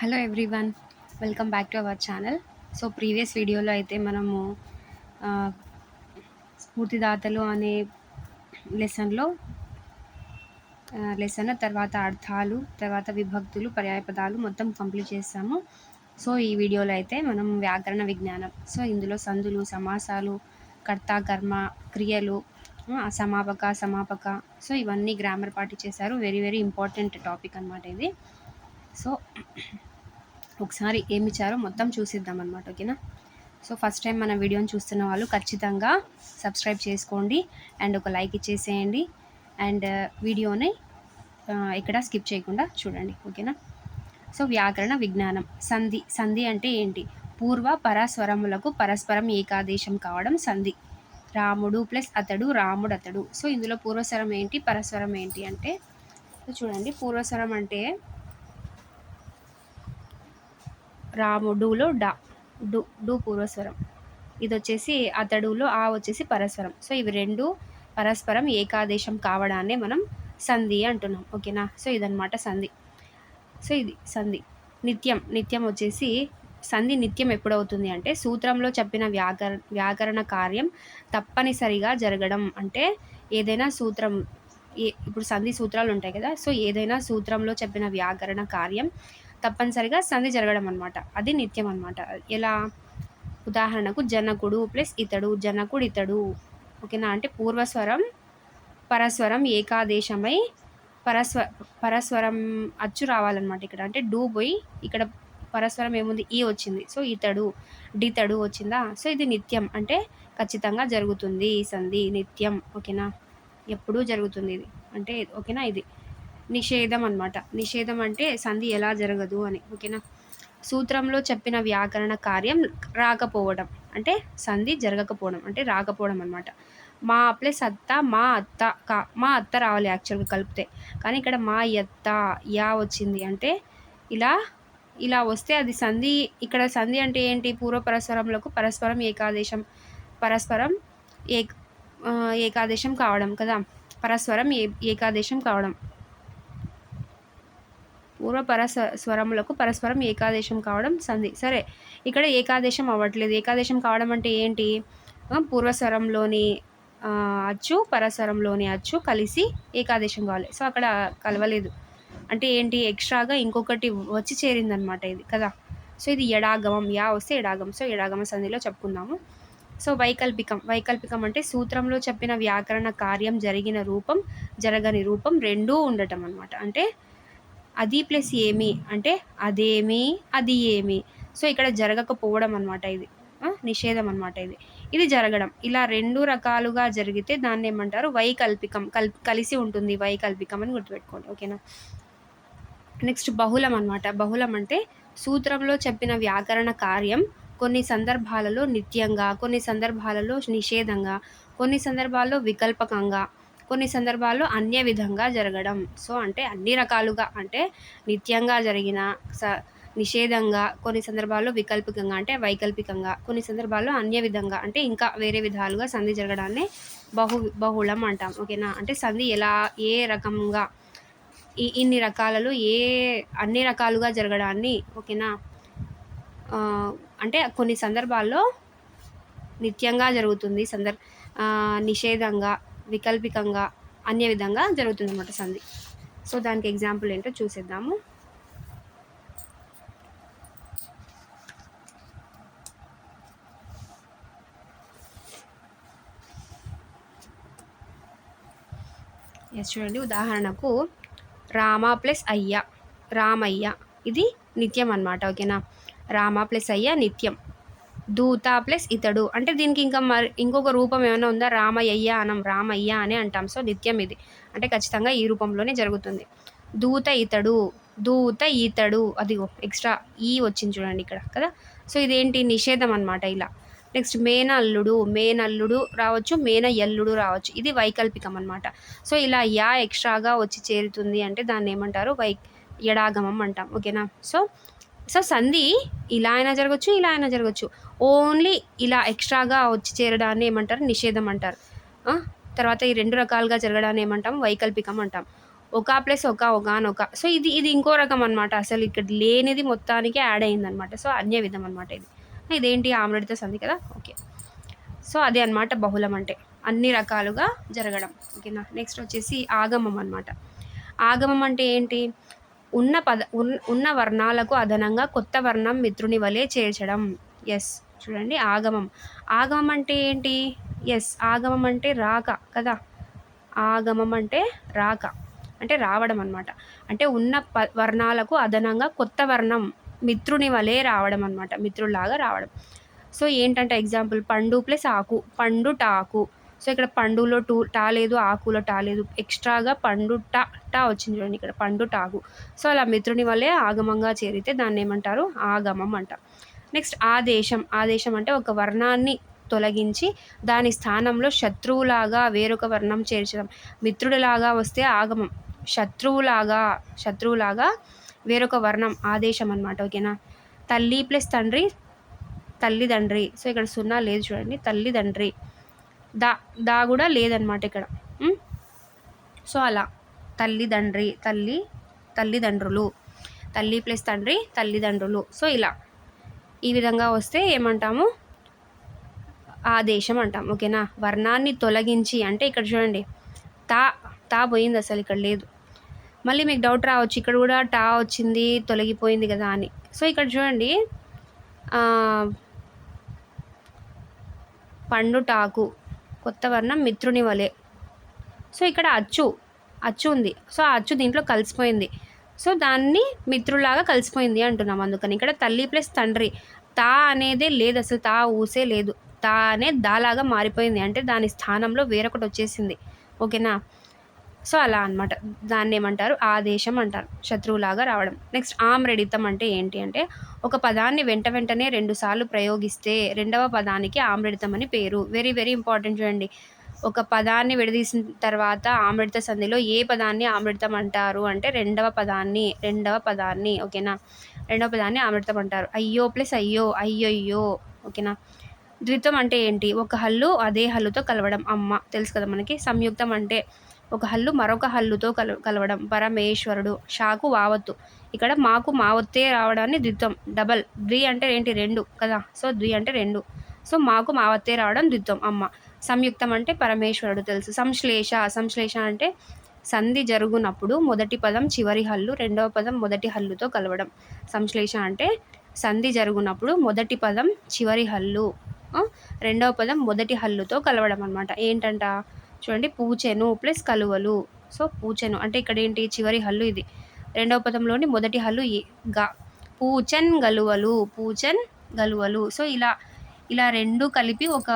Hello everyone welcome back to our channel so previous వీడియోలో అయితే మనము స్ఫూర్తిదాతలు అనే లెసన్లో లెసన్ తర్వాత అర్థాలు తర్వాత విభక్తులు పర్యాయపదాలు మొత్తం కంప్లీట్ చేస్తాము సో ఈ వీడియోలో అయితే మనం వ్యాకరణ విజ్ఞానం సో ఇందులో సందులు సమాసాలు కర్త కర్మ క్రియలు అసమాపక సమాపక సమాపక సో ఇవన్నీ గ్రామర్ పార్టీ చేశారు వెరీ వెరీ ఇంపార్టెంట్ టాపిక్ అనమాట ఇది. సో ఒకసారి ఏమి ఇచ్చారో మొత్తం చూసిద్దాం అనమాట ఓకేనా? సో ఫస్ట్ టైం మన వీడియోని చూస్తున్న వాళ్ళు ఖచ్చితంగా సబ్స్క్రైబ్ చేసుకోండి అండ్ ఒక లైక్ ఇచ్చేసేయండి అండ్ వీడియోని ఇక్కడ స్కిప్ చేయకుండా చూడండి ఓకేనా? సో వ్యాకరణ విజ్ఞానం సంధి సంధి అంటే ఏంటి? పూర్వ పరస్వరములకు పరస్పరం ఏకాదేశం కావడం సంధి. రాముడు ప్లస్ అతడు రాముడు అతడు. సో ఇందులో పూర్వస్వరం ఏంటి? పరస్వరం ఏంటి అంటే చూడండి పూర్వస్వరం అంటే రాము డూలో డా డు డు పూర్వస్వరం. ఇది వచ్చేసి అతడులో ఆ వచ్చేసి పరస్వరం. సో ఇవి రెండు పరస్పరం ఏకాదేశం కావడాన్నే మనం సంధి అంటున్నాం. ఓకేనా? సో ఇదనమాట సంధి. సో ఇది సంధి. నిత్యం నిత్యం వచ్చేసి సంధి నిత్యం ఎప్పుడవుతుంది అంటే సూత్రంలో చెప్పిన వ్యాకర వ్యాకరణ కార్యం తప్పనిసరిగా జరగడం అంటే ఏదైనా సూత్రం ఏ ఇప్పుడు సంధి సూత్రాలు ఉంటాయి కదా సో ఏదైనా సూత్రంలో చెప్పిన వ్యాకరణ కార్యం తప్పనిసరిగా సంధి జరగడం అనమాట అది నిత్యం అనమాట ఎలా? ఉదాహరణకు జనకుడు ప్లస్ ఇతడు జనకుడు ఇతడు. ఓకేనా? అంటే పూర్వస్వరం పరస్వరం ఏకాదేశమై పరస్వ పరస్వరం అచ్చు రావాలన్నమాట ఇక్కడ. అంటే డూ పోయి ఇక్కడ పరస్వరం ఏముంది? ఈ వచ్చింది. సో ఇతడు డితడు వచ్చిందా? సో ఇది నిత్యం. అంటే ఖచ్చితంగా జరుగుతుంది ఈ సంధి నిత్యం. ఓకేనా? ఎప్పుడూ జరుగుతుంది ఇది. అంటే ఓకేనా? ఇది. నిషేధం అన్నమాట. నిషేధం అంటే సంధి ఎలా జరగదు అని ఓకేనా? సూత్రంలో చెప్పిన వ్యాకరణ కార్యం రాకపోవడం అంటే సంధి జరగకపోవడం అంటే రాకపోవడం అనమాట మా ప్లస్ అత్త మా అత్త కా మా అత్త రావాలి యాక్చువల్గా కలిపితే. కానీ ఇక్కడ మా ఎత్త యా వచ్చింది అంటే ఇలా ఇలా వస్తే అది సంధి ఇక్కడ సంధి అంటే ఏంటి? పూర్వ పరస్పరంలకు పరస్పరం ఏకాదేశం పరస్పరం ఏ ఏకాదేశం కావడం కదా? పరస్పరం ఏ ఏకాదేశం కావడం. పూర్వ పరస్వ స్వరములకు పరస్పరం ఏకాదేశం కావడం సంధి. సరే ఇక్కడ ఏకాదేశం అవ్వట్లేదు. ఏకాదేశం కావడం అంటే ఏంటి? పూర్వస్వరంలోని అచ్చు పరస్వరంలోని అచ్చు కలిసి ఏకాదేశం కావాలి. సో అక్కడ కలవలేదు. అంటే ఏంటి? ఎక్స్ట్రాగా ఇంకొకటి వచ్చి చేరిందనమాట ఇది కదా? సో ఇది ఎడాగమం యా వస్తే ఎడాగం సో ఎడాగమ సంధిలో చెప్పుకుందాము. సో వైకల్పికం. వైకల్పికం అంటే సూత్రంలో చెప్పిన వ్యాకరణ కార్యం జరిగిన రూపం జరగని రూపం రెండూ ఉండటం అనమాట అంటే అది ప్లస్ ఏమి అంటే అదేమి అది ఏమి. సో ఇక్కడ జరగకపోవడం అనమాట ఇది. నిషేధం అనమాట ఇది. ఇది జరగడం. ఇలా రెండు రకాలుగా జరిగితే దాన్ని ఏమంటారు? వైకల్పికం. కల్ కలిసి ఉంటుంది వైకల్పికం అని గుర్తుపెట్టుకోండి. ఓకేనా? నెక్స్ట్ బహుళం అనమాట బహుళం అంటే సూత్రంలో చెప్పిన వ్యాకరణ కార్యం కొన్ని సందర్భాలలో నిత్యంగా కొన్ని సందర్భాలలో నిషేధంగా కొన్ని సందర్భాల్లో వికల్పకంగా కొన్ని సందర్భాల్లో అన్య విధంగా జరగడం. సో అంటే అన్ని రకాలుగా అంటే నిత్యంగా జరిగిన స నిషేధంగా కొన్ని సందర్భాల్లో వికల్పికంగా అంటే వైకల్పికంగా కొన్ని సందర్భాల్లో అన్య విధంగా అంటే ఇంకా వేరే విధాలుగా సంధి జరగడాన్ని బహు బహుళం అంటాం. ఓకేనా? అంటే సంధి ఎలా ఏ రకంగా ఈ ఇన్ని రకాలలో ఏ అన్ని రకాలుగా జరగడాన్ని ఓకేనా? అంటే కొన్ని సందర్భాల్లో నిత్యంగా జరుగుతుంది సందర్ నిషేధంగా వికల్పికంగా అన్య విధంగా జరుగుతుందన్నమాట సంధి. సో దానికి ఎగ్జాంపుల్ ఏంటో చూసేద్దాము. ఎస్ చూడండి. ఉదాహరణకు రామ ప్లస్ అయ్య రామయ్య. ఇది నిత్యం అన్నమాట ఓకేనా? రామ ప్లస్ అయ్య నిత్యం. దూత ప్లస్ ఇతడు. అంటే దీనికి ఇంకా మరి ఇంకొక రూపం ఏమైనా ఉందా? రామయ్య అనం రామయ్య అని అంటాం. సో నిత్యం ఇది. అంటే ఖచ్చితంగా ఈ రూపంలోనే జరుగుతుంది. దూత ఇతడు దూత ఈతడు అదిగో ఎక్స్ట్రా ఈ వచ్చింది చూడండి ఇక్కడ కదా? సో ఇదేంటి? నిషేధం అన్నమాట ఇలా. నెక్స్ట్ మేన అల్లుడు మేనల్లుడు రావచ్చు మేన ఎల్లుడు రావచ్చు. ఇది వైకల్పికం అన్నమాట. సో ఇలా యా ఎక్స్ట్రాగా వచ్చి చేరుతుంది అంటే దాన్ని ఏమంటారు? వై ఎడాగమం అంటాం. ఓకేనా? సో సో సంధి ఇలా అయినా జరగచ్చు ఇలా అయినా జరగచ్చు. ఓన్లీ ఇలా ఎక్స్ట్రాగా వచ్చి చేరడాన్ని ఏమంటారు? నిషేధం అంటారు. తర్వాత ఈ రెండు రకాలుగా జరగడాన్ని ఏమంటాం? వైకల్పికం అంటాం. ఒక ప్లస్ ఒక ఒకనొక సో ఇది ఇది ఇంకో రకం అనమాట అసలు ఇక్కడ లేనిది మొత్తానికి యాడ్ అయిందనమాట సో అన్య విధం అనమాట ఇది. ఇదేంటి? ఆమ్రడితో సంది కదా? ఓకే. సో అదే అనమాట బహుళం అంటే. అన్ని రకాలుగా జరగడం. ఓకేనా? నెక్స్ట్ వచ్చేసి ఆగమం అనమాట ఆగమం అంటే ఏంటి? ఉన్న పద ఉన్న వర్ణాలకు అదనంగా కొత్త వర్ణం మిత్రుని వలె చేర్చడం. ఎస్ చూడండి ఆగమం. ఆగమం అంటే ఏంటి? ఎస్ ఆగమం అంటే రాక కదా? ఆగమం అంటే రాక అంటే రావడం అనమాట అంటే ఉన్న ప వర్ణాలకు అదనంగా కొత్త వర్ణం మిత్రుని వలె రావడం అనమాట మిత్రుల్లాగా రావడం. సో ఏంటంటే ఎగ్జాంపుల్ పండు ప్లస్ ఆకు. పండు టాకు సో ఇక్కడ పండులో టూ టా లేదు ఆకులో టా లేదు. ఎక్స్ట్రాగా పండు టా టా వచ్చింది చూడండి ఇక్కడ పండు టాకు సో అలా మిత్రుని వల్లే ఆగమంగా చేరితే దాన్ని ఏమంటారు? ఆగమం అంటారు. నెక్స్ట్ ఆదేశం ఆదేశం అంటే ఒక వర్ణాన్ని తొలగించి దాని స్థానంలో శత్రువులాగా వేరొక వర్ణం చేర్చడం. మిత్రుడిలాగా వస్తే ఆగమం. శత్రువులాగా శత్రువులాగా వేరొక వర్ణం ఆదేశం అనమాట ఓకేనా? తల్లి ప్లస్ తండ్రి తల్లిదండ్రి. సో ఇక్కడ సున్నా లేదు చూడండి. తల్లిదండ్రి. దా దా కూడా లేదనమాట ఇక్కడ. సో అలా. తల్లిదండ్రి తల్లి తల్లిదండ్రులు. తల్లి ప్లస్ తండ్రి తల్లిదండ్రులు. సో ఇలా. ఈ విధంగా వస్తే ఏమంటాము? ఆదేశం అంటాం ఓకేనా? వర్ణాన్ని తొలగించి అంటే ఇక్కడ చూడండి తా తా పోయింది అసలు ఇక్కడ లేదు. మళ్ళీ మీకు డౌట్ రావచ్చు ఇక్కడ కూడా టా వచ్చింది తొలగిపోయింది కదా అని. సో ఇక్కడ చూడండి పండు టాకు కొత్త వర్ణం మిత్రుని వలె. సో ఇక్కడ అచ్చు అచ్చు ఉంది. సో ఆ అచ్చు దీంట్లో కలిసిపోయింది. సో దాన్ని మిత్రులాగా కలిసిపోయింది అంటున్నాం అందుకని. ఇక్కడ తల్లి ప్లస్ తండ్రి. తా అనేదే లేదు అసలు తా ఊసే లేదు. తా అనే దాలాగా మారిపోయింది. అంటే దాని స్థానంలో వేరొకటి వచ్చేసింది. ఓకేనా? సో అలా అనమాట దాన్ని ఏమంటారు? ఆదేశం అంటారు. శత్రువులాగా రావడం. నెక్స్ట్ ఆమ్రడితం అంటే ఏంటి అంటే ఒక పదాన్ని వెంట వెంటనే రెండుసార్లు ప్రయోగిస్తే రెండవ పదానికి ఆమ్రడితం అని పేరు. వెరీ వెరీ ఇంపార్టెంట్ చూడండి. ఒక పదాన్ని విడదీసిన తర్వాత ఆమ్రిత సంధిలో ఏ పదాన్ని ఆమ్రితం అంటారు? అంటే రెండవ పదాన్ని రెండవ పదాన్ని ఓకేనా? రెండవ పదాన్ని ఆమ్రితం అంటారు. అయ్యో ప్లస్ అయ్యో అయ్యయ్యో ఓకేనా? ద్విత్వం అంటే ఏంటి? ఒక హల్లు అదే హల్లుతో కలవడం అమ్మ. తెలుసు కదా మనకి? సంయుక్తం అంటే ఒక హల్లు మరొక హల్లుతో కల కలవడం. పరమేశ్వరుడు. షాకు వావత్తు. ఇక్కడ మాకు మావత్తే రావడాన్ని ద్విత్వం. డబల్. ద్వి అంటే ఏంటి? రెండు కదా? సో ద్వి అంటే రెండు. సో మాకు మావత్తే రావడం ద్విత్వం అమ్మ. సంయుక్తం అంటే పరమేశ్వరుడు తెలుసు. సంశ్లేష సంశ్లేష అంటే సంధి జరుగునప్పుడు మొదటి పదం చివరి హల్లు రెండవ పదం మొదటి హల్లుతో కలవడం. సంశ్లేష అంటే సంధి జరుగునప్పుడు మొదటి పదం చివరి హల్లు రెండవ పదం మొదటి హల్లుతో కలవడం అనమాట ఏంటంట? చూడండి పూచెను ప్లస్ కలువలు. సో పూచెను అంటే ఇక్కడ ఏంటి? చివరి హల్లు ఇది. రెండవ పదంలోని మొదటి హల్లు గా. పూచన్ గలువలు పూచన్ గలువలు. సో ఇలా ఇలా రెండు కలిపి ఒక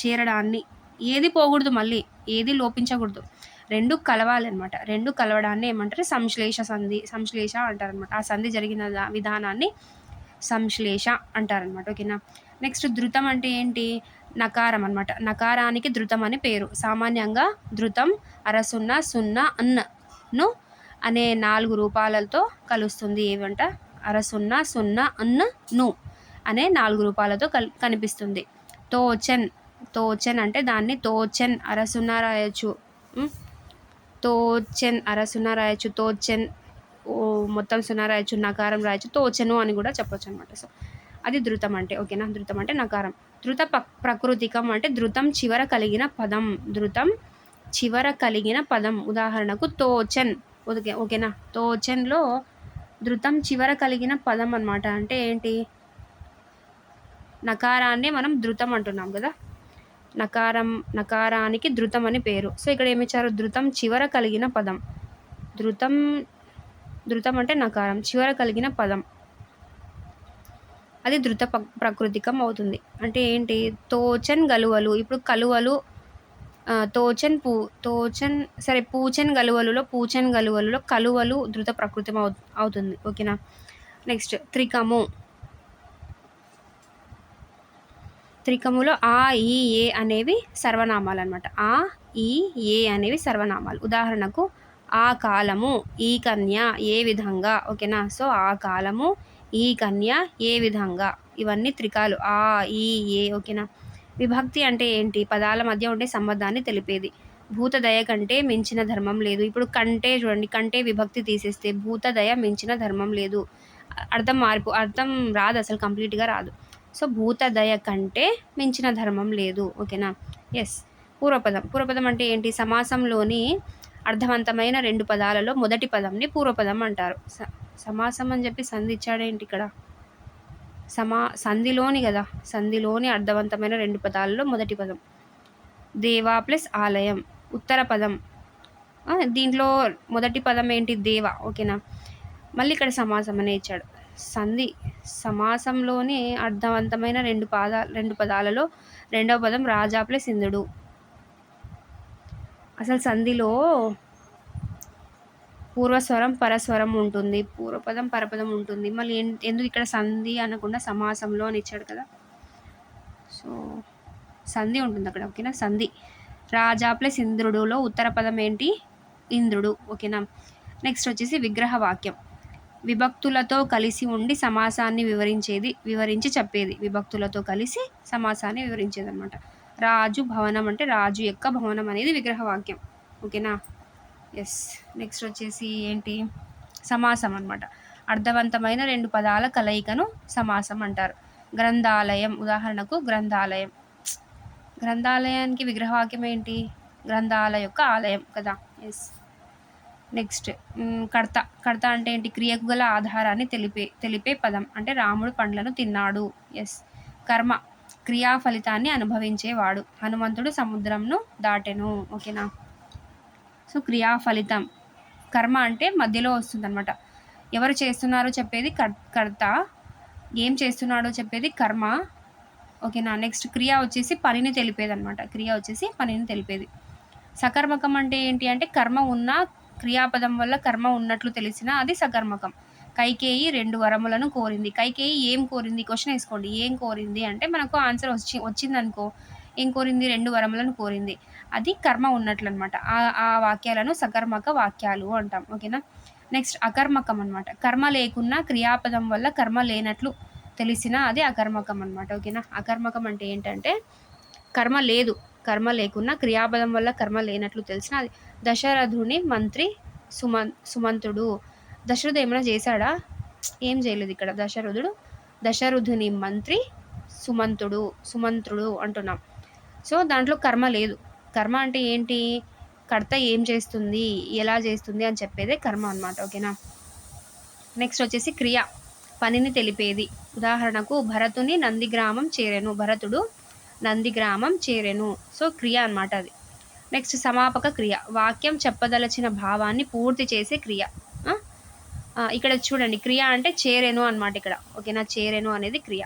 చేరడాన్ని. ఏది పోకూడదు మళ్ళీ ఏది లోపించకూడదు. రెండు కలవాలి అనమాట రెండు కలవడాన్ని ఏమంటారు? సంశ్లేష సంధి సంశ్లేష అంటారనమాట ఆ సంధి జరిగిన విధానాన్ని సంశ్లేష అంటారనమాట ఓకేనా? నెక్స్ట్ ధృతం అంటే ఏంటి? నకారం అనమాట నకారానికి ధృతం అని పేరు. సామాన్యంగా ధృతం అరసున్న సున్నా అన్నను అనే నాలుగు రూపాలతో కలుస్తుంది. ఏమంట అరసున్న సున్నా అన్న ను అనే నాలుగు రూపాలతో కల్ కనిపిస్తుంది. తోచన్ తోచన్ అంటే దాన్ని తోచెన్ అరసున్న రాయొచ్చు. తోచెన్ అరసున్న రాయొచ్చు. తోచెన్ మొత్తం సున్నా రాయొచ్చు నకారం రాయొచ్చు. తోచను అని కూడా చెప్పొచ్చు అనమాట సో అది ధృతం అంటే ఓకేనా? ధృతం అంటే నకారం. ధృత ప్రకృతికం అంటే ధృతం చివర కలిగిన పదం. ధృతం చివర కలిగిన పదం. ఉదాహరణకు తోచన్. ఓకే ఓకేనా? తోచన్లో ధృతం చివర కలిగిన పదం అనమాట అంటే ఏంటి? నకారాన్ని మనం ధృతం అంటున్నాం కదా? నకారం నకారానికి ధృతం అని పేరు. సో ఇక్కడ ఏమి ఇచ్చారు? ధృతం చివర కలిగిన పదం. ధృతం ధృతం అంటే నకారం చివర కలిగిన పదం. అది ధృత ప్రకృతికం అవుతుంది. అంటే ఏంటి? తోచన్ గలువలు. ఇప్పుడు కలువలు తోచన్ పూ తోచన్ సరే పూచన్ గలువలులో పూచన్ గలువలులో కలువలు ధృత ప్రకృతం అవుతుంది. ఓకేనా? నెక్స్ట్ త్రికము. త్రికములో ఆ ఈ ఏ అనేవి సర్వనామాలు అనమాట ఆ ఈ ఏ అనేవి సర్వనామాలు. ఉదాహరణకు ఆ కాలము ఈ కన్య ఏ విధంగా? ఓకేనా? సో ఆ కాలము ఈ కన్య ఏ విధంగా? ఇవన్నీ త్రికాలు. ఆ ఈ ఏ ఓకేనా? విభక్తి అంటే ఏంటి? పదాల మధ్య ఉండే సంబంధాన్ని తెలిపేది. భూతదయ కంటే మించిన ధర్మం లేదు. ఇప్పుడు కంటే చూడండి. కంటే విభక్తి తీసేస్తే భూతదయ మించిన ధర్మం లేదు. అర్థం మార్పు అర్థం రాదు అసలు కంప్లీట్గా రాదు. సో భూతదయ కంటే మించిన ధర్మం లేదు ఓకేనా? ఎస్ పూర్వపదం. పూర్వపదం అంటే ఏంటి? సమాసంలోని అర్థవంతమైన రెండు పదాలలో మొదటి పదంని పూర్వపదం అంటారు. స సమాసం అని చెప్పి సంధి ఇచ్చాడేంటి ఇక్కడ? సమా సంధిలోని కదా? సంధిలోని అర్థవంతమైన రెండు పదాలలో మొదటి పదం. దేవా ప్లస్ ఆలయం. ఉత్తర పదం. దీంట్లో మొదటి పదం ఏంటి? దేవ ఓకేనా? మళ్ళీ ఇక్కడ సమాసం అనే ఇచ్చాడు. సంధి. సమాసంలోని అర్థవంతమైన రెండు పాద రెండు పదాలలో రెండవ పదం రాజా ప్లస్ ఇంద్రుడు అసలు సంధిలో పూర్వస్వరం పరస్వరం ఉంటుంది. పూర్వపదం పరపదం ఉంటుంది. మళ్ళీ ఎందుకు ఇక్కడ సంధి అనకుండా సమాసంలో అని ఇచ్చాడు కదా? సో సంధి ఉంటుంది అక్కడ ఓకేనా? సంధి. రాజా ప్లస్ ఇంద్రుడులో ఉత్తర పదం ఏంటి? ఇంద్రుడు ఓకేనా? నెక్స్ట్ వచ్చేసి విగ్రహ వాక్యం. విభక్తులతో కలిసి ఉండి సమాసాన్ని వివరించేది వివరించి చెప్పేది. విభక్తులతో కలిసి సమాసాన్ని వివరించేది అనమాట రాజు భవనం అంటే రాజు యొక్క భవనం అనేది విగ్రహవాక్యం. ఓకేనా? ఎస్ నెక్స్ట్ వచ్చేసి ఏంటి? సమాసం అనమాట అర్థవంతమైన రెండు పదాల కలయికను సమాసం అంటారు. గ్రంథాలయం ఉదాహరణకు గ్రంథాలయం. గ్రంథాలయానికి విగ్రహవాక్యం ఏంటి? గ్రంథాల యొక్క ఆలయం కదా? ఎస్ నెక్స్ట్ కర్త. కర్త అంటే ఏంటి? క్రియకు గల ఆధారాన్ని తెలిపే తెలిపే పదం. అంటే రాముడు పండ్లను తిన్నాడు. ఎస్ కర్మ క్రియా ఫలితాన్ని అనుభవించేవాడు. హనుమంతుడు సముద్రంను దాటెను. ఓకేనా సో క్రియా ఫలితం. కర్మ అంటే మధ్యలో వస్తుంది అనమాట ఎవరు చేస్తున్నారో చెప్పేది కర్త. ఏం చేస్తున్నాడో చెప్పేది కర్మ. ఓకేనా నెక్స్ట్ క్రియ వచ్చేసి పనిని తెలిపేది అనమాట క్రియ వచ్చేసి పనిని తెలిపేది. సకర్మకం అంటే ఏంటి అంటే కర్మ ఉన్న క్రియాపదం వల్ల కర్మ ఉన్నట్లు తెలిసిన అది సకర్మకం. కైకేయి రెండు వరములను కోరింది. కైకేయి ఏం కోరింది? క్వశ్చన్ వేసుకోండి. ఏం కోరింది అంటే మనకు ఆన్సర్ వచ్చి వచ్చిందనుకో ఏం కోరింది? రెండు వరములను కోరింది. అది కర్మ ఉన్నట్లు అనమాట ఆ వాక్యాలను సకర్మక వాక్యాలు అంటాం. ఓకేనా? నెక్స్ట్ అకర్మకం అనమాట కర్మ లేకున్నా క్రియాపదం వల్ల కర్మ లేనట్లు తెలిసిన అది అకర్మకం అనమాట ఓకేనా? అకర్మకం అంటే ఏంటంటే కర్మ లేదు. కర్మ లేకున్నా క్రియాపదం వల్ల కర్మ లేనట్లు తెలిసిన అది దశరథుని మంత్రి సుమన్ సుమంతుడు. దశరథుడు ఏమైనా చేశాడా? ఏం చేయలేదు ఇక్కడ దశరథుడు. దశరథుని మంత్రి సుమంతుడు సుమంత్రుడు అంటున్నాం. సో దాంట్లో కర్మ లేదు. కర్మ అంటే ఏంటి? కర్త ఏం చేస్తుంది? ఎలా చేస్తుంది? అని చెప్పేదే కర్మ అనమాట ఓకేనా? నెక్స్ట్ వచ్చేసి క్రియ. పనిని తెలిపేది. ఉదాహరణకు భరతుని నందిగ్రామం చేరెను. భరతుడు నందిగ్రామం చేరెను. సో క్రియ అనమాట అది. నెక్స్ట్ సమాపక క్రియ. వాక్యం చెప్పదలచిన భావాన్ని పూర్తి చేసే క్రియ. ఇక్కడ చూడండి. క్రియ అంటే చేరెను అనమాట ఇక్కడ. ఓకేనా? చేరెను అనేది క్రియ.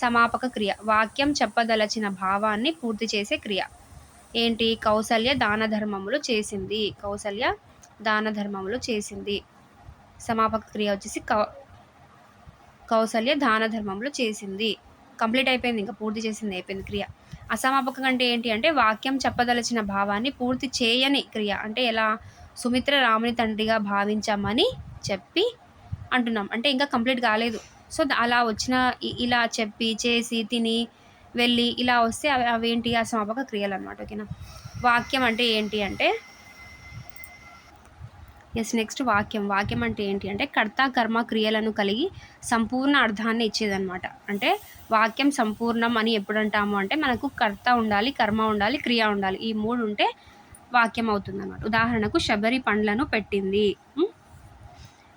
సమాపక క్రియ. వాక్యం చెప్పదలచిన భావాన్ని పూర్తి చేసే క్రియ. ఏంటి? కౌసల్య దాన ధర్మములు చేసింది. కౌసల్య దాన ధర్మములు చేసింది. సమాపక క్రియ వచ్చేసి కౌ కౌసల్య దాన ధర్మములు చేసింది. కంప్లీట్ అయిపోయింది. ఇంకా పూర్తి చేసింది. అయిపోయింది క్రియ. అసమాపకం అంటే ఏంటి అంటే వాక్యం చెప్పదలచిన భావాన్ని పూర్తి చేయని క్రియ. అంటే ఎలా? సుమిత్ర రాముని తండ్రిగా భావించామని చెప్పి అంటున్నాం. అంటే ఇంకా కంప్లీట్ కాలేదు. సో అలా వచ్చిన ఇలా చెప్పి చేసి తిని వెళ్ళి ఇలా వస్తే అవి అవేంటి? అసమాపక క్రియలు అనమాట ఓకేనా? వాక్యం అంటే ఏంటి అంటే ఎస్ నెక్స్ట్ వాక్యం. వాక్యం అంటే ఏంటి అంటే కర్త కర్మ క్రియలను కలిగి సంపూర్ణ అర్థాన్ని ఇచ్చేదనమాట అంటే వాక్యం సంపూర్ణం అని ఎప్పుడు అంటాము అంటే మనకు కర్త ఉండాలి కర్మ ఉండాలి క్రియ ఉండాలి. ఈ మూడు ఉంటే వాక్యం అవుతుంది అనమాట ఉదాహరణకు శబరి పండ్లను పెట్టింది.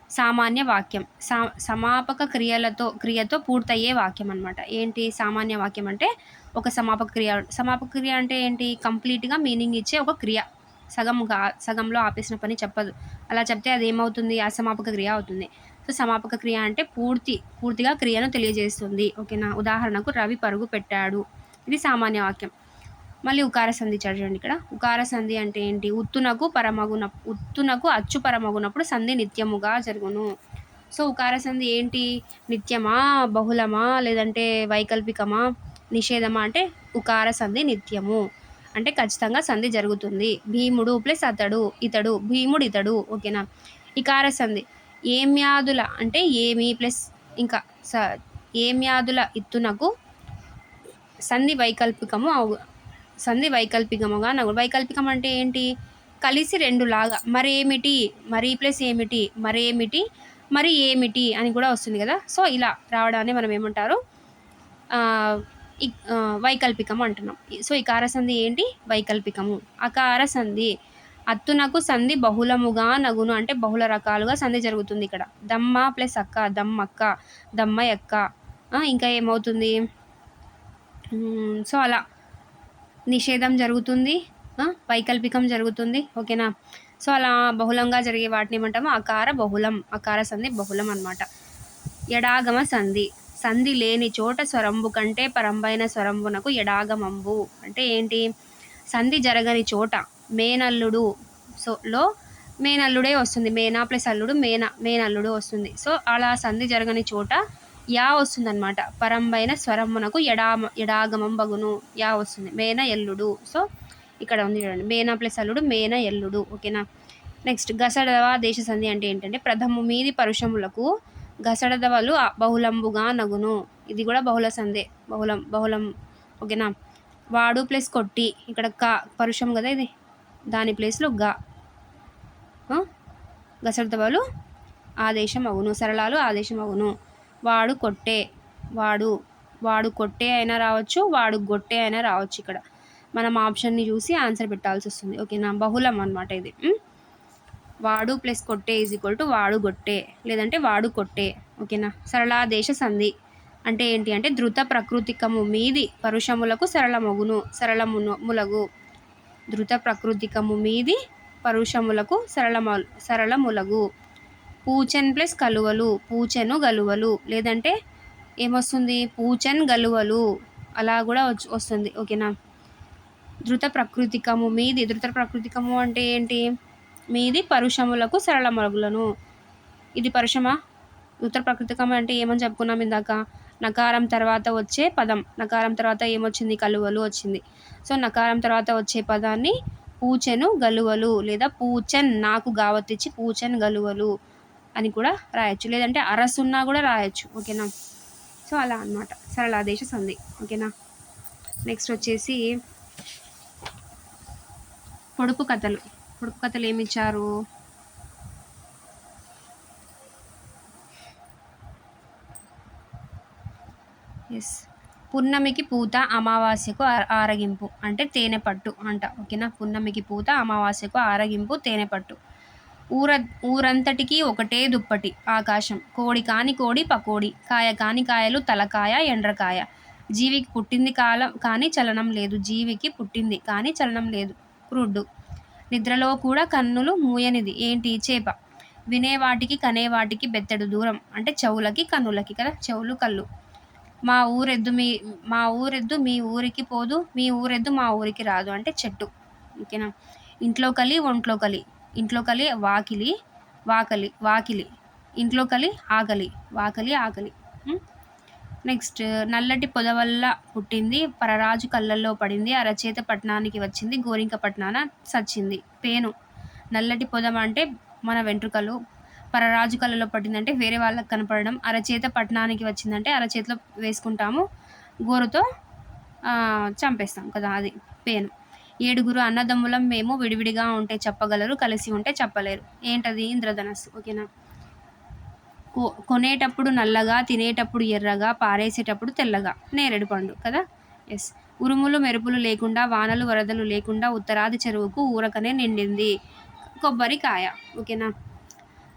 సామాన్య వాక్యం. సా సమాపక క్రియలతో క్రియతో పూర్తయ్యే వాక్యం అనమాట ఏంటి సామాన్య వాక్యం అంటే ఒక సమాపక క్రియ. సమాపక క్రియ అంటే ఏంటి? కంప్లీట్గా మీనింగ్ ఇచ్చే ఒక క్రియ. సగం సగంలో ఆపేసిన పని చెప్పదు. అలా చెప్తే అది ఏమవుతుంది అసమాపక క్రియ అవుతుంది. సో సమాపక క్రియ అంటే పూర్తి పూర్తిగా క్రియను తెలియజేస్తుంది. ఓకేనా? ఉదాహరణకు రవి పరుగు పెట్టాడు. ఇది సామాన్య వాక్యం. మళ్ళీ ఉకార సంధి చూడండి ఇక్కడ. ఉకార సంధి అంటే ఏంటి? ఉత్తునకు పరమగున ఉత్తునకు అచ్చు పరమగునప్పుడు సంధి నిత్యముగా జరుగును. సో ఉకార సంధి ఏంటి? నిత్యమా? బహుళమా? లేదంటే వైకల్పికమా? నిషేధమా అంటే ఉకార సంధి నిత్యము. అంటే ఖచ్చితంగా సంధి జరుగుతుంది. భీముడు ప్లస్ అతడు ఇతడు భీముడు ఇతడు ఓకేనా? ఇకార సంధి. ఏమ్యాదుల అంటే ఏమి ప్లస్ ఇంకా స ఏమ్యాదుల ఇత్తునకు సంధి వైకల్పికము అవు సంధి వైకల్పికముగా నగు వైకల్పికం అంటే ఏంటి? కలిసి రెండు లాగా. మరేమిటి? మరి ప్లస్ ఏమిటి? మరేమిటి? మరి ఏమిటి? అని కూడా వస్తుంది కదా. సో ఇలా రావడాన్ని మనం ఏమంటారు? వైకల్పికం అంటున్నాం. సో ఈ సంధి ఏంటి? వైకల్పికము. అకార సంధి అత్తునకు సంధి బహుళముగా నగును. అంటే బహుళ రకాలుగా సంధి జరుగుతుంది ఇక్కడ. దమ్మ ప్లస్ అక్క దమ్మక్క దమ్మ ఎక్క ఇంకా ఏమవుతుంది? సో అలా నిషేధం జరుగుతుంది. వైకల్పికం జరుగుతుంది. ఓకేనా? సో అలా బహుళంగా జరిగే వాటిని ఏమంటాము? అకార బహుళం. అకార సంధి బహుళం అనమాట ఎడాగమ సంధి. సంధి లేని చోట స్వరంబు కంటే పరంబైన స్వరంబునకు ఎడాగమంబు అంటే ఏంటి? సంధి జరగని చోట. మేనల్లుడు. సో లో మేనల్లుడే వస్తుంది. మేనా ప్లస్ అల్లుడు మేన మేనల్లుడు వస్తుంది. సో అలా సంధి జరగని చోట యా వస్తుందన్నమాట. పరంబైన స్వరమునకు ఎడా ఎడాగమం బగును. యా వస్తుంది. మేన ఎల్లుడు. సో ఇక్కడ ఉంది చూడండి. మేనా ప్లస్ అల్లుడు మేన ఎల్లుడు. ఓకేనా? నెక్స్ట్ గసడవ దేశ సంధి అంటే ఏంటంటే ప్రథము మీది పరుషములకు గసడదవలు బహుళంబుగా నగును. ఇది కూడా బహుళ సంధి. బహుళం బహుళం. ఓకేనా? వాడు ప్లస్ కొట్టి ఇక్కడ క పరుషం కదా ఇది? దాని ప్లేస్లో గ. గసడదవలు ఆదేశం అగును సరళాలు ఆదేశం అగును వాడు కొట్టే వాడు వాడు కొట్టే అయినా రావచ్చు వాడు గొట్టే అయినా రావచ్చు ఇక్కడ. మనం ఆప్షన్ని చూసి ఆన్సర్ పెట్టాల్సి వస్తుంది. ఓకేనా? బహుళం అనమాట ఇది. వాడు ప్లస్ కొట్టే ఈజ్ ఈక్వల్ టు వాడు గొట్టే లేదంటే వాడు కొట్టే. ఓకేనా? సరళాదేశ సంధి. అంటే ఏంటి అంటే ధృత ప్రకృతికము మీది పరుషములకు సరళమగును సరళమును ములగు. ధృత ప్రకృతికము మీది పరుషములకు సరళము సరళములగు. పూచన్ ప్లస్ కలువలు పూచను గలువలు. లేదంటే ఏమొస్తుంది? పూచన్ గలువలు. అలా కూడా వస్తుంది. ఓకేనా? ధృత ప్రకృతికము మీది ధృత ప్రకృతికము అంటే ఏంటి? మీది పరుషములకు సరళమగులను ఇది పరుషమా? ధృత ప్రకృతికం అంటే ఏమని చెప్పుకున్నాం ఇందాక? నకారం తర్వాత వచ్చే పదం. నకారం తర్వాత ఏమొచ్చింది? కలువలు వచ్చింది. సో నకారం తర్వాత వచ్చే పదాన్ని పూచెను గలువలు లేదా పూచన్ నాకు గావతిచ్చి పూచన్ గలువలు అని కూడా రాయొచ్చు. లేదంటే అరసున్నా కూడా రాయొచ్చు. ఓకేనా? సో అలా అనమాట సరళాదేశ సంధి. ఓకేనా? నెక్స్ట్ వచ్చేసి పొడుపు కథలు. పొడుపు కథలు ఏమి ఇచ్చారు ఎస్ పున్నమికి పూత అమావాస్యకు ఆరగింపు అంటే తేనె పట్టు అంట ఓకేనా? పున్నమికి పూత అమావాస్యకు ఆరగింపు తేనె పట్టు. ఊర ఊరంతటికి ఒకటే దుప్పటి ఆకాశం. కోడి కాని కోడి పకోడి కాయ కాని కాయలు తలకాయ ఎండ్రకాయ. జీవికి పుట్టింది కాలం కానీ చలనం లేదు. జీవికి పుట్టింది కానీ చలనం లేదు. క్రుడ్డు నిద్రలో కూడా కన్నులు మూయనిది. ఏంటి? చేప. వినేవాటికి కనేవాటికి బెత్తడు దూరం. అంటే చెవులకి కన్నులకి కదా? చెవులు కళ్ళు. మా ఊరెద్దు మీ మా ఊరెద్దు మీ ఊరికి పోదు మీ ఊరెద్దు మా ఊరికి రాదు అంటే చెట్టు. ఓకేనా? ఇంట్లో కలి ఒంట్లో కలి. ఇంట్లో కలి వాకిలి వాకలి వాకిలి. ఇంట్లో కలి ఆకలి. వాకలి ఆకలి. నెక్స్ట్ నల్లటి పొద వల్ల పుట్టింది పరరాజు కళ్ళల్లో పడింది అరచేత పట్టణానికి వచ్చింది గోరింక పట్టణాన సచ్చింది. పేను. నల్లటి పొదవ అంటే మన వెంట్రుకలు. పరరాజు కళ్ళలో పట్టిందంటే వేరే వాళ్ళకి కనపడడం అరచేత పట్టణానికి వచ్చిందంటే అరచేతిలో వేసుకుంటాము గోరుతో చంపేస్తాం కదా అది పేను. ఏడుగురు అన్నదమ్ములం మేము విడివిడిగా ఉంటే చెప్పగలరు కలిసి ఉంటే చెప్పలేరు. ఏంటది ఇంద్రధనస్సు? ఓకేనా? కొనేటప్పుడు నల్లగా తినేటప్పుడు ఎర్రగా పారేసేటప్పుడు తెల్లగా నేరేడు పండు కదా? ఎస్ ఉరుములు మెరుపులు లేకుండా వానలు వరదలు లేకుండా ఉత్తరాది చెరువుకు ఊరకనే నిండింది. కొబ్బరికాయ. ఓకేనా?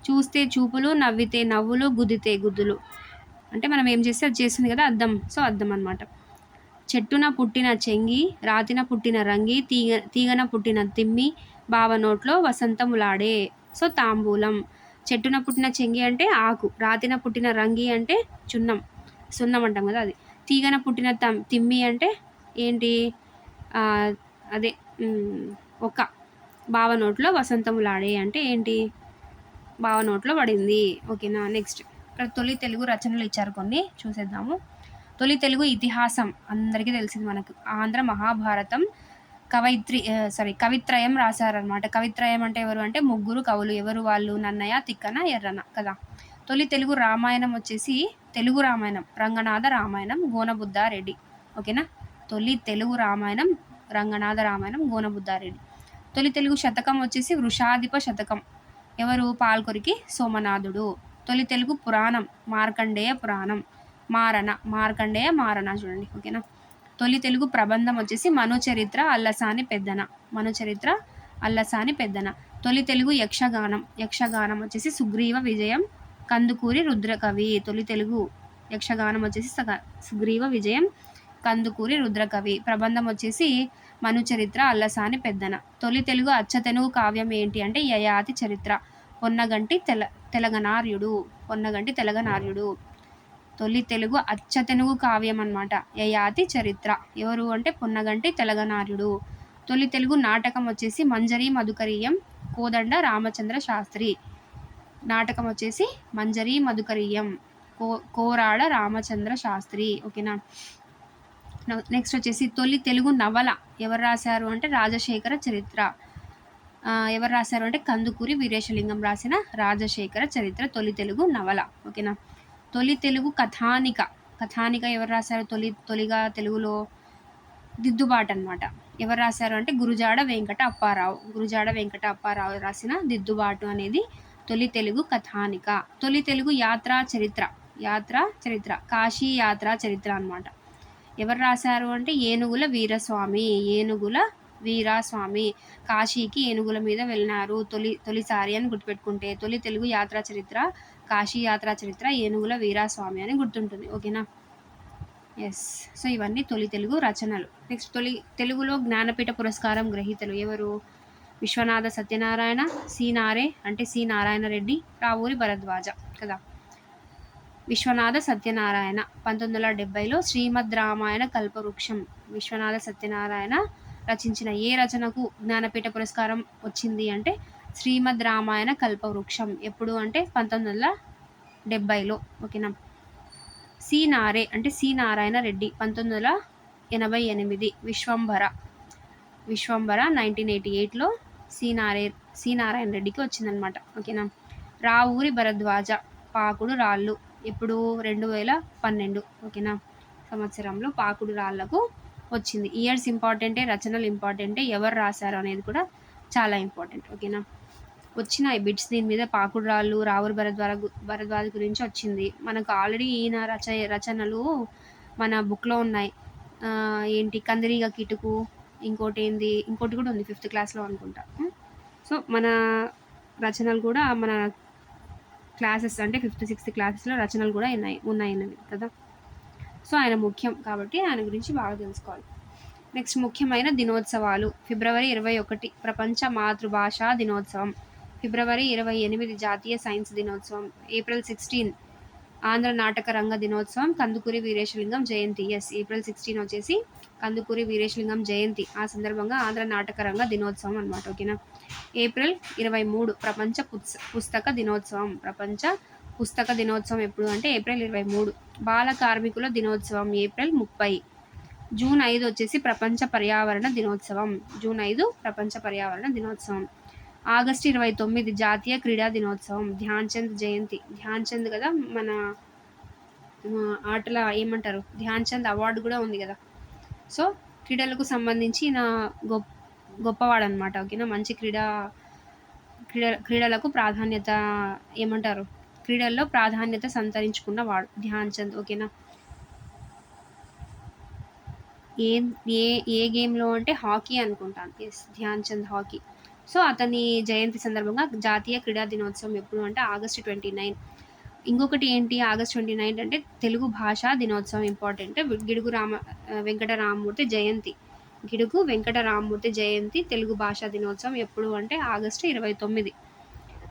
చూస్తే చూపులు నవ్వితే నవ్వులు గుద్దితే గుద్దులు. అంటే మనం ఏం చేస్తే అది చేస్తుంది కదా అద్దం. సో అద్దం అనమాట చెట్టున పుట్టిన చెంగి రాతిన పుట్టిన రంగి తీగ తీగన పుట్టిన తిమ్మి బావనోట్లో వసంతములాడే. సో తాంబూలం. చెట్టున పుట్టిన చెంగి అంటే ఆకు రాతిన పుట్టిన రంగి అంటే చున్నం. సున్నం అంటాం కదా అది. తీగన పుట్టిన తం తిమ్మి అంటే ఏంటి? అదే ఒక బావనోట్లో వసంతములాడే అంటే ఏంటి? బావనోట్లో పడింది. ఓకేనా? నెక్స్ట్ ఇక్కడ తొలి తెలుగు రచనలు ఇచ్చారు కొన్ని. చూసేద్దాము. తొలి తెలుగు ఇతిహాసం. అందరికీ తెలిసింది మనకు. ఆంధ్ర మహాభారతం కవయిత్రి సారీ కవిత్రయం రాశారనమాట కవిత్రయం అంటే ఎవరు? అంటే ముగ్గురు కవులు. ఎవరు? వాళ్ళు? నన్నయ్య తిక్కన ఎర్రన. కదా? తొలి తెలుగు రామాయణం వచ్చేసి తెలుగు రామాయణం. రంగనాథ రామాయణం గోనబుద్ధారెడ్డి ఓకేనా? తొలి తెలుగు రామాయణం రంగనాథ రామాయణం గోనబుద్ధారెడ్డి తొలి తెలుగు శతకం వచ్చేసి వృషాధిప శతకం. ఎవరు? పాల్కొరికి సోమనాథుడు. తొలి తెలుగు పురాణం మార్కండేయ పురాణం. మారణ మార్కండేయ మారణ చూడండి ఓకేనా? తొలి తెలుగు ప్రబంధం వచ్చేసి మనుచరిత్ర అల్లసాని పెద్దన. మనుచరిత్ర అల్లసాని పెద్దన. తొలి తెలుగు యక్షగానం. యక్షగానం వచ్చేసి సుగ్రీవ విజయం కందుకూరి రుద్రకవి. తొలి తెలుగు యక్షగానం వచ్చేసి సుగ్రీవ విజయం కందుకూరి రుద్రకవి. ప్రబంధం వచ్చేసి మనుచరిత్ర అల్లసాని పెద్దన. తొలి తెలుగు అచ్చతెనుగు కావ్యం ఏంటి అంటే యయాతి చరిత్ర. పొన్నగంటి తెల తెలగనార్యుడు. పొన్నగంటి తెలగనార్యుడు. తొలి తెలుగు అచ్చతెనుగు కావ్యం అనమాట యయాతి చరిత్ర. ఎవరు అంటే పొన్నగంటి తెలగనార్యుడు. తొలి తెలుగు నాటకం వచ్చేసి మంజరి మధుకరీయం కోదండ రామచంద్ర శాస్త్రి. నాటకం వచ్చేసి మంజరి మధుకరీయం కో కోరాడ రామచంద్ర శాస్త్రి. ఓకేనా? నెక్స్ట్ వచ్చేసి తొలి తెలుగు నవల ఎవరు రాశారు అంటే రాజశేఖర చరిత్ర. ఎవరు రాశారు అంటే కందుకూరి వీరేశలింగం రాసిన రాజశేఖర చరిత్ర తొలి తెలుగు నవల. ఓకేనా తొలి తెలుగు కథానిక. కథానిక ఎవరు రాశారు? తొలి తొలిగా తెలుగులో దిద్దుబాటు అనమాట ఎవరు రాశారు అంటే గురుజాడ వెంకట అప్పారావు. గురుజాడ వెంకట అప్పారావు రాసిన దిద్దుబాటు అనేది తొలి తెలుగు కథానిక. తొలి తెలుగు యాత్రా చరిత్ర. యాత్ర చరిత్ర. కాశీ యాత్ర చరిత్ర అనమాట ఎవరు రాశారు అంటే ఏనుగుల వీరస్వామి ఏనుగుల వీరాస్వామి. కాశీకి ఏనుగుల మీద వెళ్ళినారు. తొలి తొలిసారి అని గుర్తుపెట్టుకుంటే తొలి తెలుగు యాత్రా చరిత్ర కాశీ యాత్రా చరిత్ర ఏనుగుల వీరాస్వామి అని గుర్తుంటుంది. ఓకేనా? ఎస్ సో ఇవన్నీ తొలి తెలుగు రచనలు. నెక్స్ట్ తొలి తెలుగులో జ్ఞానపీఠ పురస్కారం గ్రహీతలు ఎవరు? విశ్వనాథ సత్యనారాయణ సి నారే అంటే సి నారాయణ రెడ్డి రావూరి భరద్వాజ. కదా? విశ్వనాథ సత్యనారాయణ. పంతొమ్మిది వందల డెబ్బైలో శ్రీమద్ రామాయణ కల్పవృక్షం విశ్వనాథ సత్యనారాయణ రచించిన ఏ రచనకు జ్ఞానపీఠ పురస్కారం వచ్చింది అంటే శ్రీమద్ రామాయణ కల్పవృక్షం. ఎప్పుడు అంటే పంతొమ్మిది వందల డెబ్బైలో. ఓకేనా? సి నారే అంటే సి నారాయణ రెడ్డి పంతొమ్మిది వందల ఎనభై ఎనిమిది విశ్వంభర. విశ్వంభర నైన్టీన్ ఎయిటీ ఎయిట్లో సి నారే సి నారాయణ రెడ్డికి వచ్చిందనమాట ఓకేనా? రావూరి భరద్వాజ పాకుడు రాళ్ళు. ఇప్పుడు రెండు వేల పన్నెండు ఓకేనా? సంవత్సరంలో పాకుడు రాళ్ళకు వచ్చింది. ఇయర్స్ ఇంపార్టెంటే రచనలు ఇంపార్టెంటే ఎవరు రాశారు అనేది కూడా చాలా ఇంపార్టెంట్ ఓకేనా? వచ్చిన బిట్స్ దీని మీద పాకుడు రాళ్ళు రావురు భరద్వార భరద్వాజ గురించి వచ్చింది. మనకు ఆల్రెడీ ఈయన రచ రచనలు మన బుక్లో ఉన్నాయి. ఏంటి? కందిరీగ కిటుకు ఇంకోటి ఏంది? ఇంకోటి కూడా ఉంది ఫిఫ్త్ క్లాస్లో అనుకుంటా. సో మన రచనలు కూడా మన క్లాసెస్ అంటే ఫిఫ్త్ సిక్స్త్ క్లాసెస్లో రచనలు కూడా ఉన్నాయి ఉన్నాయన్నవి కదా? సో ఆయన ముఖ్యం కాబట్టి ఆయన గురించి బాగా తెలుసుకోవాలి. నెక్స్ట్ ముఖ్యమైన దినోత్సవాలు. ఫిబ్రవరి ఇరవై ఒకటి ప్రపంచ మాతృభాషా దినోత్సవం. ఫిబ్రవరి ఇరవై ఎనిమిది జాతీయ సైన్స్ దినోత్సవం. ఏప్రిల్ సిక్స్టీన్ ఆంధ్ర నాటక రంగ దినోత్సవం. కందుకూరి వీరేశలింగం జయంతి. ఎస్ ఏప్రిల్ సిక్స్టీన్ వచ్చేసి కందుకూరి వీరేశలింగం జయంతి. ఆ సందర్భంగా ఆంధ్ర నాటక రంగ దినోత్సవం అనమాట ఓకేనా? ఏప్రిల్ ఇరవై మూడు ప్రపంచ పుస్తక దినోత్సవం. ప్రపంచ పుస్తక దినోత్సవం ఎప్పుడు అంటే ఏప్రిల్ ఇరవై మూడు. బాల కార్మికుల దినోత్సవం ఏప్రిల్ ముప్పై. జూన్ ఐదు వచ్చేసి ప్రపంచ పర్యావరణ దినోత్సవం. జూన్ ఐదు ప్రపంచ పర్యావరణ దినోత్సవం. ఆగస్టు ఇరవై తొమ్మిది జాతీయ క్రీడా దినోత్సవం. ధ్యాన్ చంద్ జయంతి. ధ్యాన్ చంద్ కదా మన ఆటల ఏమంటారు? ధ్యాన్ చంద్ అవార్డు కూడా ఉంది కదా. సో క్రీడలకు సంబంధించి నా గొప్ప గొప్పవాడు అనమాట ఓకేనా? మంచి క్రీడా క్రీడ క్రీడలకు ప్రాధాన్యత ఏమంటారు? క్రీడల్లో ప్రాధాన్యత సంతరించుకున్న వాడు ధ్యాన్ చంద్ ఓకేనా? ఏ ఏ ఏ గేమ్లో అంటే హాకీ అనుకుంటాను. Yes Dhyan Chand hockey. So అతని జయంతి సందర్భంగా జాతీయ క్రీడా దినోత్సవం ఎప్పుడు అంటే ఆగస్టు ట్వంటీ నైన్. ఇంకొకటి ఏంటి? ఆగస్ట్ ట్వంటీ నైన్ అంటే తెలుగు భాషా దినోత్సవం ఇంపార్టెంట్. గిడుగు రామ వెంకటరామమూర్తి జయంతి. గిడుగు వెంకటరామమూర్తి జయంతి తెలుగు భాషా దినోత్సవం ఎప్పుడు అంటే ఆగస్టు ఇరవై తొమ్మిది.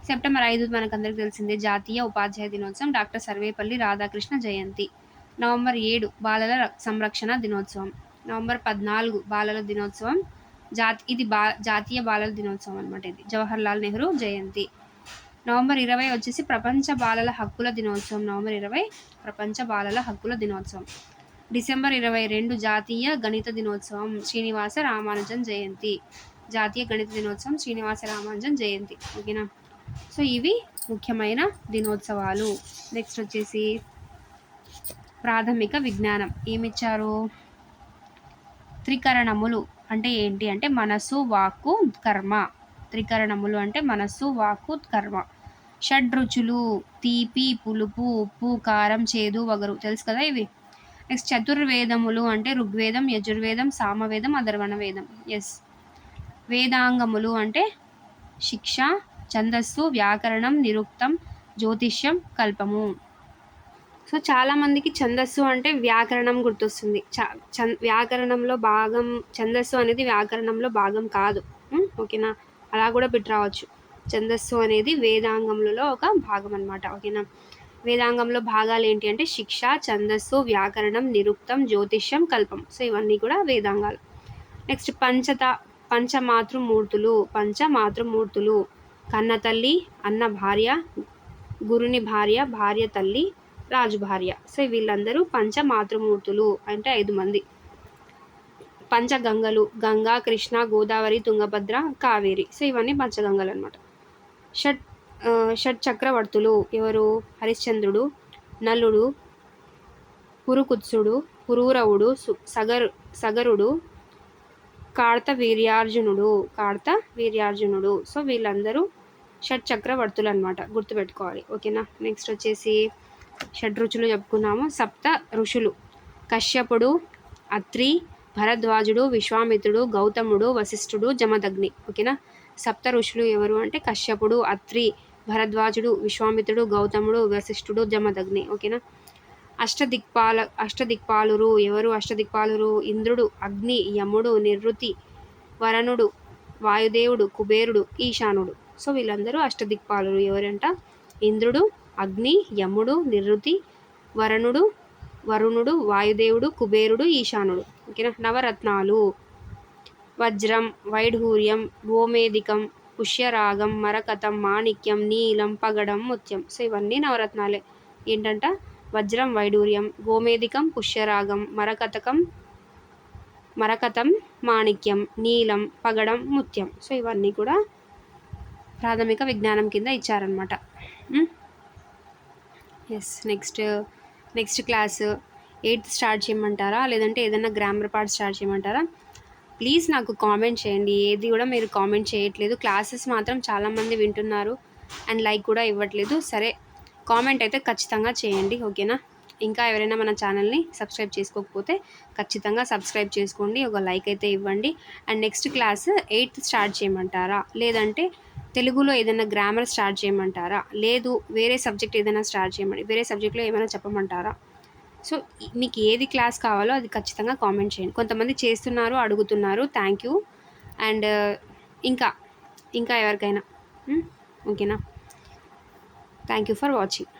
సెప్టెంబర్ ఐదు మనకందరికి తెలిసిందే జాతీయ ఉపాధ్యాయ దినోత్సవం డాక్టర్ సర్వేపల్లి రాధాకృష్ణ జయంతి. నవంబర్ ఏడు బాలల సంరక్షణ దినోత్సవం. నవంబర్ పద్నాలుగు బాలల దినోత్సవం. జాతి ఇది బా జాతీయ బాలల దినోత్సవం అనమాట ఇది. జవహర్లాల్ నెహ్రూ జయంతి. నవంబర్ ఇరవై వచ్చేసి ప్రపంచ బాలల హక్కుల దినోత్సవం. నవంబర్ ఇరవై ప్రపంచ బాలల హక్కుల దినోత్సవం. డిసెంబర్ ఇరవై రెండు జాతీయ గణిత దినోత్సవం శ్రీనివాస రామానుజన్ జయంతి. జాతీయ గణిత దినోత్సవం శ్రీనివాస రామానుజన్ జయంతి. ఓకేనా? సో ఇవి ముఖ్యమైన దినోత్సవాలు. నెక్స్ట్ వచ్చేసి ప్రాథమిక విజ్ఞానం. ఏమిచ్చారు? త్రికరణములు అంటే ఏంటి? అంటే మనసు వాక్కు కర్మ. త్రికరణములు అంటే మనస్సు వాక్కు కర్మ. షడ్రుచులు తీపి పులుపు ఉప్పు కారం చేదు వగరు. తెలుసు కదా ఇవి? నెక్స్ట్ చతుర్వేదములు అంటే ఋగ్వేదం యజుర్వేదం సామవేదం అధర్వణ వేదం ఎస్ వేదాంగములు అంటే శిక్ష ఛందస్సు వ్యాకరణం నిరుక్తం జ్యోతిష్యం కల్పము. సో చాలామందికి ఛందస్సు అంటే వ్యాకరణం గుర్తొస్తుంది. చ వ్యాకరణంలో భాగం ఛందస్సు అనేది వ్యాకరణంలో భాగం కాదు. Hmm? ఓకేనా? అలా కూడా పెట్టి రావచ్చు. ఛందస్సు అనేది వేదాంగములలో ఒక భాగం అనమాట ఓకేనా? వేదాంగంలో భాగాలు ఏంటి అంటే శిక్ష ఛందస్సు వ్యాకరణం నిరుక్తం జ్యోతిష్యం కల్పం. సో ఇవన్నీ కూడా వేదాంగాలు. నెక్స్ట్ పంచత పంచమాతృమూర్తులు పంచమాతృమూర్తులు. కన్న తల్లి అన్న భార్య గురుని భార్య భార్య తల్లి రాజు భార్య. సో వీళ్ళందరూ పంచమాతృమూర్తులు అంటే ఐదు మంది. పంచగంగలు గంగా కృష్ణ గోదావరి తుంగభద్ర కావేరి. సో ఇవన్నీ పంచగంగలు అనమాట షట్ షట్ చక్రవర్తులు ఎవరు? హరిశ్చంద్రుడు నలుడు పురుకుత్సుడు పురూరవుడు సగరు సగరుడు కార్త వీర్యార్జునుడు కార్త వీర్యార్జునుడు సో వీళ్ళందరూ షట్ చక్రవర్తులు అనమాట గుర్తుపెట్టుకోవాలి. ఓకేనా? నెక్స్ట్ వచ్చేసి షడ్ రుచులు చెప్పుకున్నాము. సప్త ఋషులు. కశ్యపుడు అత్రి భరద్వాజుడు విశ్వామిత్రుడు గౌతముడు వశిష్ఠుడు జమదగ్ని. ఓకేనా? సప్త ఋషులు ఎవరు అంటే కశ్యపుడు అత్రి భరద్వాజుడు విశ్వామిత్రుడు గౌతముడు వశిష్ఠుడు జమదగ్ని. ఓకేనా? అష్టదిక్పాల అష్టదిక్పాలురు ఎవరు? అష్టదిక్పాలురు ఇంద్రుడు అగ్ని యముడు నిర్వృతి వరణుడు వాయుదేవుడు కుబేరుడు ఈశానుడు. సో వీళ్ళందరూ అష్టదిక్పాలురు ఎవరంట? ఇంద్రుడు అగ్ని యముడు నిరుతి వరణుడు వరుణుడు వాయుదేవుడు కుబేరుడు ఈశానుడు. ఓకేనా? నవరత్నాలు. వజ్రం వైఢూర్యం గోమేదికం పుష్యరాగం మరకతం మాణిక్యం నీలం పగడం ముత్యం. సో ఇవన్నీ నవరత్నాలే. ఏంటంట? వజ్రం వైడూర్యం గోమేదికం పుష్యరాగం మరకతకం మరకతం మాణిక్యం నీలం పగడం ముత్యం. సో ఇవన్నీ కూడా ప్రాథమిక విజ్ఞానం కింద ఇచ్చారనమాట yes next next class eighth start చేయమంటారా? లేదంటే ఏదైనా గ్రామర్ పార్ట్ స్టార్ట్ చేయమంటారా? ప్లీజ్ నాకు కామెంట్ చేయండి. ఏది కూడా మీరు కామెంట్ చేయట్లేదు. క్లాసెస్ మాత్రం చాలామంది వింటున్నారు. అండ్ లైక్ కూడా ఇవ్వట్లేదు. సరే కామెంట్ అయితే ఖచ్చితంగా చేయండి. ఓకేనా? ఇంకా ఎవరైనా మన ఛానల్ని సబ్స్క్రైబ్ చేసుకోకపోతే ఖచ్చితంగా సబ్స్క్రైబ్ చేసుకోండి. ఒక లైక్ అయితే ఇవ్వండి. And next class eighth start చేయమంటారా? లేదంటే తెలుగులో ఏదైనా గ్రామర్ స్టార్ట్ చేయమంటారా? లేదు వేరే సబ్జెక్ట్ ఏదైనా స్టార్ట్ చేయమని వేరే సబ్జెక్ట్లో ఏమైనా చెప్పమంటారా? సో మీకు ఏది క్లాస్ కావాలో అది ఖచ్చితంగా కామెంట్ చేయండి. కొంతమంది చేస్తున్నారు అడుగుతున్నారు థ్యాంక్ యూ అండ్ ఇంకా ఇంకా ఎవరికైనా. ఓకేనా? Thank you for watching